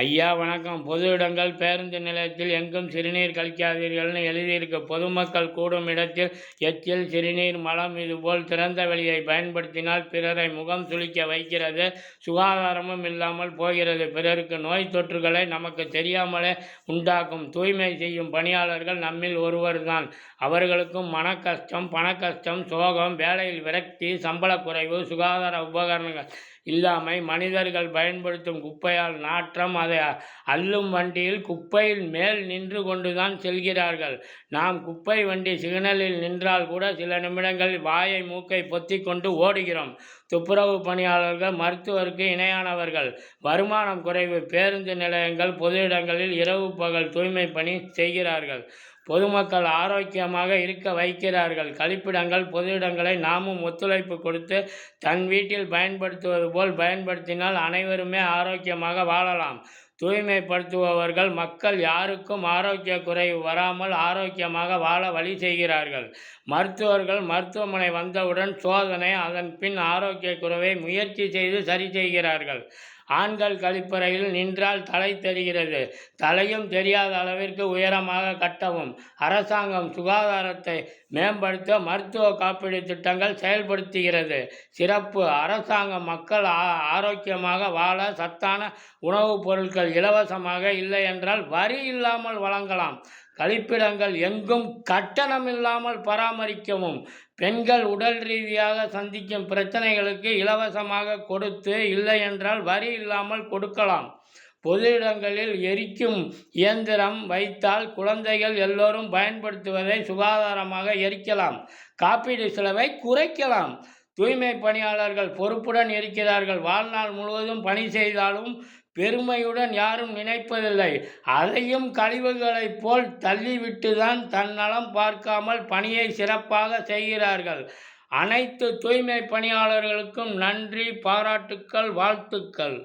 ஐயா வணக்கம். பொது இடங்கள் பேருந்து நிலையத்தில் எங்கும் சிறுநீர் கழிக்காதீர்கள்னு எழுதியிருக்கு. பொதுமக்கள் கூடும் இடத்தில் எச்சில் சிறுநீர் மலம் இதுபோல் திறந்த வெளியை பயன்படுத்தினால் பிறரை முகம் சுளிக்க வைக்கிறது. சுகாதாரமும் இல்லாமல் போகிறது. பிறருக்கு நோய் தொற்றுகளை நமக்கு தெரியாமலே உண்டாக்கும். தூய்மை செய்யும் பணியாளர்கள் நம்மில் ஒருவர்தான். அவர்களுக்கும் மன கஷ்டம் பண கஷ்டம் சோகம் வேலையில் விரக்தி சம்பள குறைவு சுகாதார உபகரணங்கள் இல்லாமை மனிதர்கள் பயன்படுத்தும் குப்பையால் நாற்றம் அதை அள்ளும் வண்டியில் குப்பையில் மேல் நின்று கொண்டுதான் செல்கிறார்கள். நாம் குப்பை வண்டி சிக்னலில் நின்றால் கூட சில நிமிடங்களில் வாயை மூக்கை பொத்தி கொண்டு ஓடுகிறோம். துப்புரவு பணியாளர்கள் மருத்துவருக்கு இணையானவர்கள். வருமானம் குறைவு பேருந்து நிலையங்கள் பொது இடங்களில் இரவு பகல் தூய்மை பணி செய்கிறார்கள். பொதுமக்கள் ஆரோக்கியமாக இருக்க வைக்கிறார்கள். கழிப்பிடங்கள் பொது இடங்களை நாமும் ஒத்துழைப்பு கொடுத்து தன் வீட்டில் பயன்படுத்துவது போல் பயன்படுத்தினால் அனைவருமே ஆரோக்கியமாக வாழலாம். தூய்மைப்படுத்துபவர்கள் மக்கள் யாருக்கும் ஆரோக்கிய குறைவு வராமல் ஆரோக்கியமாக வாழ வழி செய்கிறார்கள். மருத்துவர்கள் மருத்துவமனை வந்தவுடன் சோதனை அதன் பின் ஆரோக்கிய குறைவை முயற்சி செய்து சரி செய்கிறார்கள். ஆண்கள் கழிப்பறையில் நின்றால் தலை தெரிகிறது. தலையும் தெரியாத அளவிற்கு உயரமாக கட்டவும் அரசாங்கம் சுகாதாரத்தை மேம்படுத்த மருத்துவ காப்பீடு திட்டங்கள் செயல்படுத்துகிறது. சிறப்பு அரசாங்கம் மக்கள் ஆரோக்கியமாக வாழ சத்தான உணவுப் பொருட்கள் இலவசமாக இல்லை என்றால் வரி இல்லாமல் வழங்கலாம். கழிப்பிடங்கள் எங்கும் கட்டணம் இல்லாமல் பராமரிக்கவும். பெண்கள் உடல் ரீதியாக சந்திக்கும் பிரச்சனைகளுக்கு இலவசமாக கொடுத்து இல்லை என்றால் வரி இல்லாமல் கொடுக்கலாம். பொது இடங்களில் எரிக்கும் இயந்திரம் வைத்தால் குழந்தைகள் எல்லோரும் பயன்படுத்துவதை சுகாதாரமாக எரிக்கலாம். காப்பீடு செலவை குறைக்கலாம். தூய்மை பணியாளர்கள் பொறுப்புடன் இருக்கிறார்கள். வாழ்நாள் முழுவதும் பணி செய்தாலும் பெருமையுடன் யாரும் நினைப்பதில்லை. அதையும் கழிவுகளைப் போல் தள்ளிவிட்டு தான் தன்னலம் பார்க்காமல் பணியை சிறப்பாக செய்கிறார்கள். அனைத்து தூய்மை பணியாளர்களுக்கும் நன்றி பாராட்டுக்கள் வாழ்த்துக்கள்.